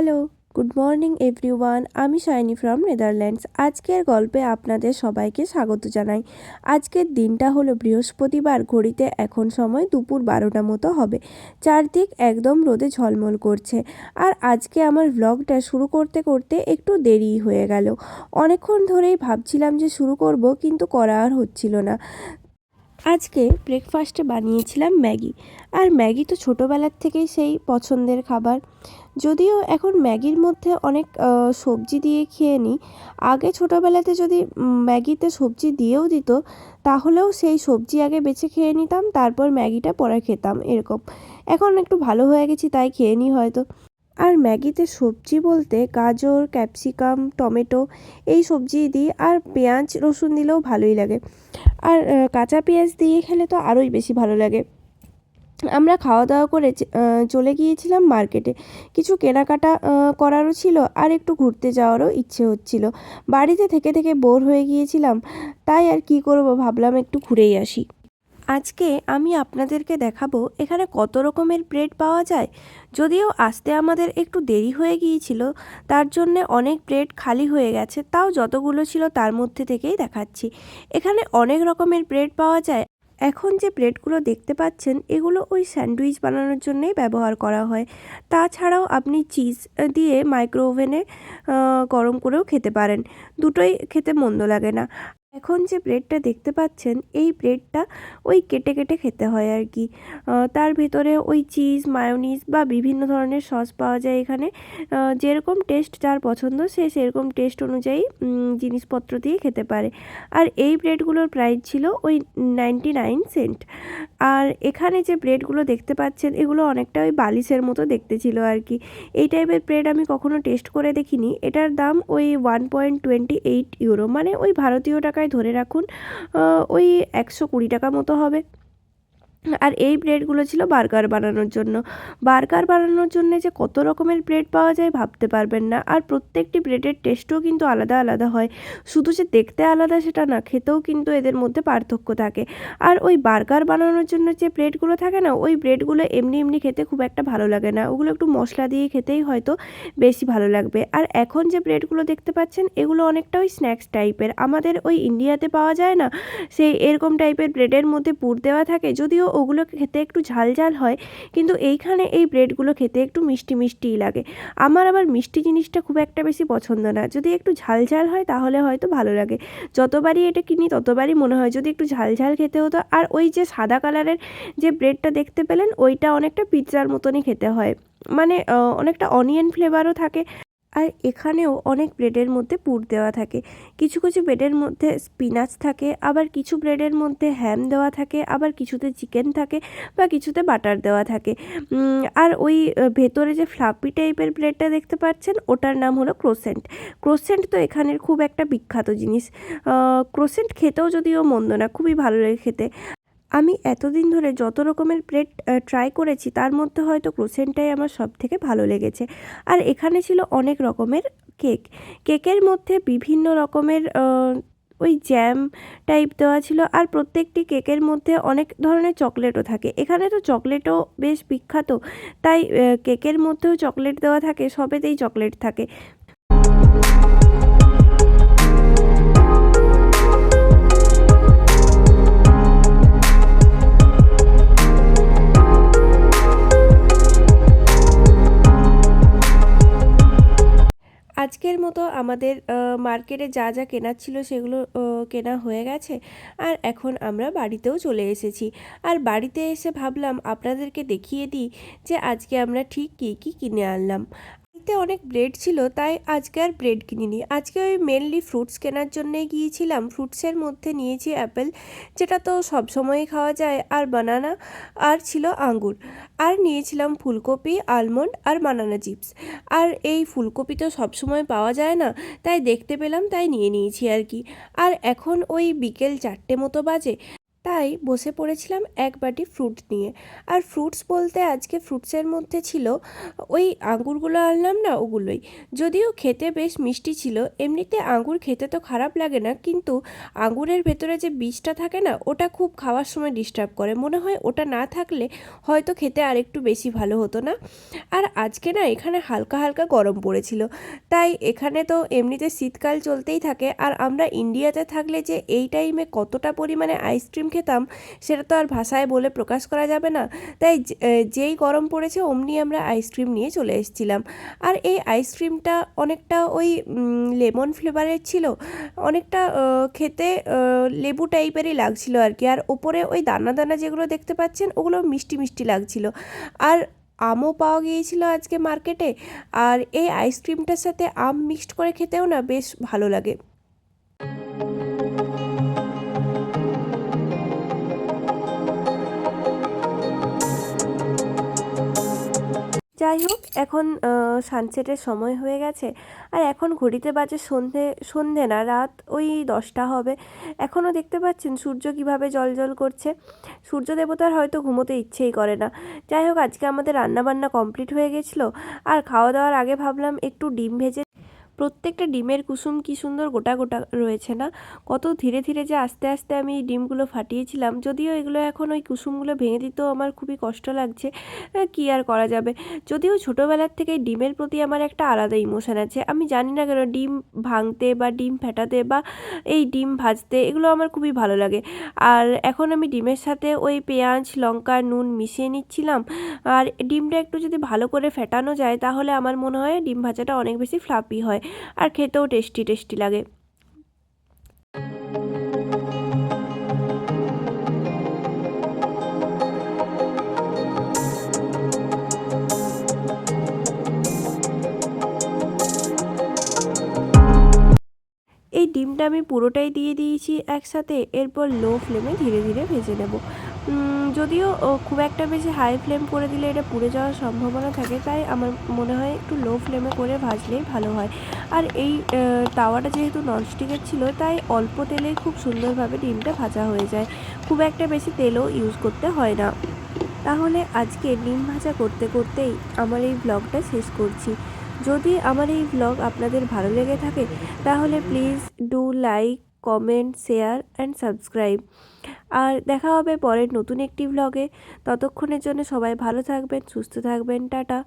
Hello, good morning everyone. আমি shiny from Netherlands. আজকের গল্পে আপনাদের সবাইকে স্বাগত জানাই। আজকের দিনটা হলো বৃহস্পতিবার, ঘড়িতে এখন সময় দুপুর বারোটা মতো হবে। চারদিক একদম রোদে ঝলমল করছে। আর আজকে আমার ভ্লগটা শুরু করতে করতে একটু দেরি হয়ে গেল। অনেকক্ষণ ধরেই ভাবছিলাম যে শুরু করব, কিন্তু করা আর হচ্ছিল না। আজকে ব্রেকফাস্টে বানিয়েছিলাম ম্যাগি। আর ম্যাগি তো ছোটোবেলার থেকেই সেই পছন্দের খাবার। যদিও এখন ম্যাগির মধ্যে অনেক সবজি দিয়ে খেয়ে নিই আগে ছোটোবেলাতে যদি ম্যাগিতে সবজি দিয়েও দিত, তাহলেও সেই সবজি আগে বেছে খেয়ে নিতাম, তারপর ম্যাগিটা পরে খেতাম, এরকম। এখন একটু ভালো হয়ে গেছি, তাই খেয়ে নিই হয়তো। আর ম্যাগিতে সবজি বলতে গাজর, ক্যাপসিকাম, টমেটো এই সবজি দিই, আর পেঁয়াজ, রসুন দিলেও ভালোই লাগে। আর কাঁচা পেঁয়াজ দিয়ে খেলে তো আরোই বেশি ভালো লাগে। আমরা খাওয়া দাওয়া করে চলে গিয়েছিলাম মার্কেটে। কিছু কেনাকাটা করারও ছিল আর একটু ঘুরতে যাওয়ারও ইচ্ছে হচ্ছিল। বাড়িতে থেকে থেকে বোর হয়ে গিয়েছিলাম, তাই আর কি করব ভাবলাম একটু ঘুরেই আসি। আজকে আমি আপনাদেরকে দেখাবো এখানে কত রকমের ব্রেড পাওয়া যায়। যদিও আসতে আমাদের একটু দেরি হয়ে গিয়েছিল, তার জন্যে অনেক ব্রেড খালি হয়ে গেছে, তাও যতগুলো ছিল তার মধ্যে থেকেই দেখাচ্ছি। এখানে অনেক রকমের ব্রেড পাওয়া যায়। এখন যে ব্রেডগুলো দেখতে পাচ্ছেন, এগুলো ওই স্যান্ডউইচ বানানোর জন্যই ব্যবহার করা হয়। তাছাড়াও আপনি চিজ দিয়ে মাইক্রো ওভেনে গরম করেও খেতে পারেন। দুটোই খেতে মন্দ লাগে না। এখন যে ব্রেডটা দেখতে পাচ্ছেন, এই ব্রেডটা ওই কেটে কেটে খেতে হয় আর কি তার ভেতরে ওই চিজ মায়োনিজ বা বিভিন্ন ধরনের সস পাওয়া যায় এখানে। যেরকম টেস্ট যার পছন্দ, সে সেরকম টেস্ট অনুযায়ী জিনিসপত্র দিয়ে খেতে পারে। আর এই ব্রেডগুলোর প্রাইস ছিল ওই নাইনটি নাইন সেন্ট আর এখানে যে ব্রেডগুলো দেখতে পাচ্ছেন, এগুলো অনেকটা ওই বালিশের মতো দেখতে ছিল আর কি। এই টাইপের ব্রেড আমি কখনো টেস্ট করে দেখিনি। এটার দাম ওই one point twenty eight euro মানে ওই ভারতীয় টাকায় ধরে রাখুন ওই একশো কুড়ি টাকা মতো হবে। আর এই ব্রেডগুলো ছিল বার্গার বানানোর জন্য। বার্গার বানানোর জন্য যে কত রকমের ব্রেড পাওয়া যায় ভাবতে পারবেন না। আর প্রত্যেকটি ব্রেডের টেস্টও কিন্তু আলাদা আলাদা হয়। শুধু যে দেখতে আলাদা সেটা না, খেতেও কিন্তু এদের মধ্যে পার্থক্য থাকে। আর ওই বার্গার বানানোর জন্য যে ব্রেডগুলো থাকে না, ওই ব্রেডগুলো এমনি এমনি খেতে খুব একটা ভালো লাগে না। ওগুলো একটু মশলা দিয়ে খেতেই হয়তো বেশি ভালো লাগবে। আর এখন যে ব্রেডগুলো দেখতে পাচ্ছেন, এগুলো অনেকটা ওই স্ন্যাক্স টাইপের আমাদের ওই ইন্ডিয়াতে পাওয়া যায় না, সেই এরকম টাইপের ব্রেডের মধ্যে পুর দেওয়া থাকে। যদিও ওগুলো খেতে একটু ঝাল ঝাল হয়, কিন্তু এইখানে এই ব্রেডগুলো খেতে একটু মিষ্টি মিষ্টিই লাগে। আমার আবার মিষ্টি জিনিসটা খুব একটা বেশি পছন্দ না। যদি একটু ঝাল ঝাল হয় তাহলে হয়তো ভালো লাগে। যতবারই এটা কিনি ততবারই মনে হয় যদি একটু ঝাল ঝাল খেতে হতো। আর ওই যে সাদা কালারের যে ব্রেডটা দেখতে পেলেন, ওইটা অনেকটা পিৎজার মতনই খেতে হয়। মানে অনেকটা অনিয়ন ফ্লেভারও থাকে। আর এখানেও অনেক ব্রেডের মধ্যে পুর দেওয়া থাকে। কিছু কিছু ব্রেডের মধ্যে স্পিনাচ থাকে, আবার কিছু ব্রেডের মধ্যে হ্যাম দেওয়া থাকে, আবার কিছুতে চিকেন থাকে বা কিছুতে বাটার দেওয়া থাকে। আর ওই ভেতরে যে ফ্লাপি টাইপের ব্রেডটা দেখতে পাচ্ছেন, ওটার নাম হলো ক্রোসেন্ট ক্রোসেন্ট তো এখানের খুব একটা বিখ্যাত জিনিস। ক্রোসেন্ট খেতেও যদিও মন্দ না, খুবই ভালো লাগে খেতে। আমি এতদিন ধরে যত রকমের প্লেট ট্রাই করেছি, তার মধ্যে হয়তো ক্রোসেন্টটাই আমার সব থেকে ভালো লেগেছে। আর এখানে ছিল অনেক রকমের কেক কেকের মধ্যে বিভিন্ন রকমের ওই জ্যাম টাইপ দেওয়া ছিল আর প্রত্যেকটি কেকের মধ্যে অনেক ধরনের চকলেটও থাকে। এখানে তো চকলেটও বেশ বিখ্যাত, তাই কেকের মধ্যেও চকলেট দেওয়া থাকে, সবেতেই চকলেট থাকে। আজকের মতো আমাদের মার্কেটে যা যা কেনার ছিল সেগুলো কেনা হয়ে গেছে। আর এখন আমরা বাড়িতেও চলে এসেছি। আর বাড়িতে এসে ভাবলাম আপনাদেরকে দেখিয়ে দিই যে আজকে আমরা ঠিক কী কী কিনে আনলাম। বাড়িতে অনেক ব্রেড ছিল, তাই আজকে আর ব্রেড কিনিনি। আজকে ওই মেনলি ফ্রুটস কেনার জন্যই গিয়েছিলাম। ফ্রুটসের মধ্যে নিয়েছি অ্যাপেল যেটা তো সবসময়ই খাওয়া যায়, আর বানানা আর ছিল আঙ্গুর। আর নিয়েছিলাম ফুলকপি আলমন্ড আর বানানা চিপস আর এই ফুলকপি তো সবসময় পাওয়া যায় না, তাই দেখতে পেলাম, তাই নিয়ে নিয়েছি আর কি। আর এখন ওই বিকেল চারটে মতো বাজে তাই বসে পড়েছিলাম এক বাটি ফ্রুট নিয়ে। আর ফ্রুটস বলতে আজকে ফ্রুটসের মধ্যে ছিল ওই আঙুরগুলো আনলাম না ওগুলোই। যদিও খেতে বেশ মিষ্টি ছিল, এমনিতে আঙুর খেতে তো খারাপ লাগে না, কিন্তু আঙুরের ভেতরে যে বীজটা থাকে না, ওটা খুব খাওয়ার সময় ডিস্টার্ব করে। মনে হয় ওটা না থাকলে হয়তো খেতে আর একটু বেশি ভালো হতো না। আর আজকে না এখানে হালকা হালকা গরম পড়েছিল, তাই এখানে তো এমনিতে শীতকাল চলতেই থাকে। আর আমরা ইন্ডিয়াতে থাকলে যে এই টাইমে কতটা পরিমাণে আইসক্রিম খেতাম, সেটা তো আর ভাষায় বলে প্রকাশ করা যাবে না। তাই যেই গরম পড়েছে অমনি আমরা আইসক্রিম নিয়ে চলে এসেছিলাম। আর এই আইসক্রিমটা অনেকটা ওই লেমন ফ্লেভারের ছিল। অনেকটা খেতে লেবু টাইপেরই লাগছিল আর কি। আর ওপরে ওই দানা দানা যেগুলো দেখতে পাচ্ছেন, ওগুলো মিষ্টি মিষ্টি লাগছিল। আর আমও পাওয়া গিয়েছিল আজকে মার্কেটে আর এই আইসক্রিমটার সাথে আম মিক্সড করে খেতেও না বেশ ভালো লাগে। যাই হোক, এখন সানসেটের সময় হয়ে গেছে। আর এখন ঘড়িতে বাজে সন্ধে সন্ধে না, রাত ওই দশটা হবে। এখনও দেখতে পাচ্ছেন সূর্য কীভাবে জল করছে। সূর্য দেবতার হয়তো ঘুমোতে ইচ্ছেই করে না। যাই হোক, আজকে আমাদের রান্নাবান্না কমপ্লিট হয়ে গেছিল। আর খাওয়া দাওয়ার আগে ভাবলাম একটু ডিম ভেজে প্রত্যেকটা ডিমের কুসুম কি সুন্দর গোটা গোটা রয়েছে না? কত ধীরে ধীরে যে আস্তে আস্তে আমি এই ডিমগুলো ফাটিয়েছিলাম, যদিও এগুলো এখন ওই কুসুমগুলো ভেঙে দিতেও আমার খুবই কষ্ট লাগছে। কি আর করা যাবে? যদিও ছোটোবেলার থেকে ডিমের প্রতি আমার একটা আলাদা ইমোশান আছে। আমি জানি না কেন ডিম ভাঙতে বা ডিম ফেটাতে বা এই ডিম ভাজতে এগুলো আমার খুবই ভালো লাগে। আর এখন আমি ডিমের সাথে ওই পেঁয়াজ, লঙ্কা, নুন মিশিয়ে নিচ্ছিলাম। আর ডিমটা একটু যদি ভালো করে ফেটানো যায়, তাহলে আমার মনে হয় ডিম ভাজাটা অনেক বেশি ফ্লাপি হয়। আর খেতেও টেস্টি টেস্টি লাগে। এই ডিমটা আমি পুরোটাই দিয়ে দিয়েছি একসাথে, এরপর লো ফ্লেমে ধীরে ধীরে ভেজে নেব। যদিও খুব একটা বেশি হাই ফ্লেম করে দিলে এটা পুড়ে যাওয়ার সম্ভাবনা থাকে, তাই আমার মনে হয় একটু লো ফ্লেমে করে ভাজলেই ভালো হয়। আর এই তাওয়াটা যেহেতু ননস্টিকের ছিল, তাই অল্প তেলেই খুব সুন্দরভাবে ডিমটা ভাজা হয়ে যায়। খুব একটা বেশি তেলও ইউজ করতে হয় না। তাহলে আজকে ডিম ভাজা করতে করতেই আমার এই ব্লগটা শেষ করছি। যদি আমার এই ব্লগ আপনাদের ভালো লেগে থাকে, তাহলে please do like comment share and subscribe আর দেখা হবে পরের নতুন একটি ভ্লগে ততক্ষণের জন্য সবাই ভালো থাকবেন, সুস্থ থাকবেন, টাটা।